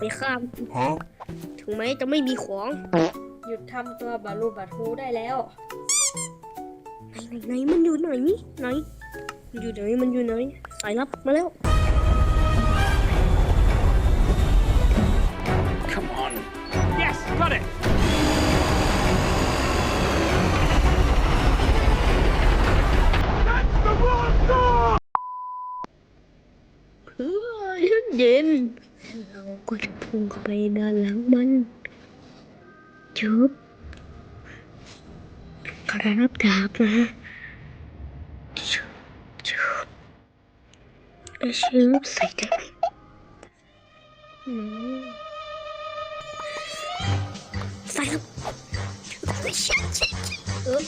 ไปข้ามถึงแม้จะไม่มีของหยุดทำตัวบาลูบาทูได้แล้ว ไหนไหนไหนมันอยู่ไหนไหนมันอยู่ไหนมันอยู่ไหนสายลับมาแล้ว Come on. Yes, got it. เพื่อเย็น เราก็จะพุ่งเข้าไปด้านหลังมันจุบครับดาบนะจุบจุบชุบใส่ได้ไหมใส่ครับชิดชิชิเออ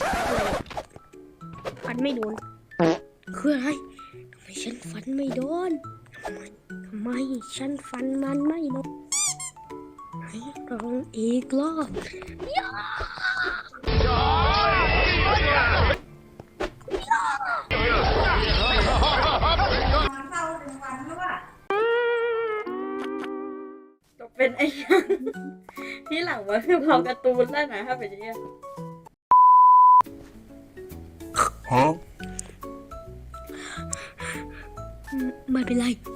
ฟันไม่โดนคืออะไรทำไมฉันฟันไม่โดนทำไม ไมฉันฟันมันไม่ลงไหนลองอีกรอบย่าตกเป็นไอ้ยังที่หลังว่าคือพอการ์ตูนแล้วนะถ้าเป็นอย่างเงี้ยไม่เป็นไรเอา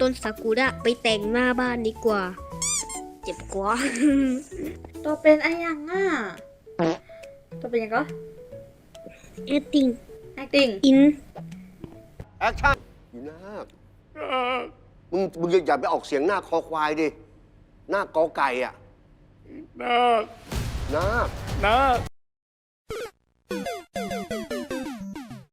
ต้นซากุระไปแต่งหน้าบ้านดีกว่า เจ็บกว่า ตัวเป็นไอ้ยังอะ ตัวเป็นยังก็เอตติ้ง acting อินแอคชั่นอีนาคมึงมึงอย่าอย่าไปออกเสียงหน้าคอควายดิ หน้ากอไก่อะ No, นาค no.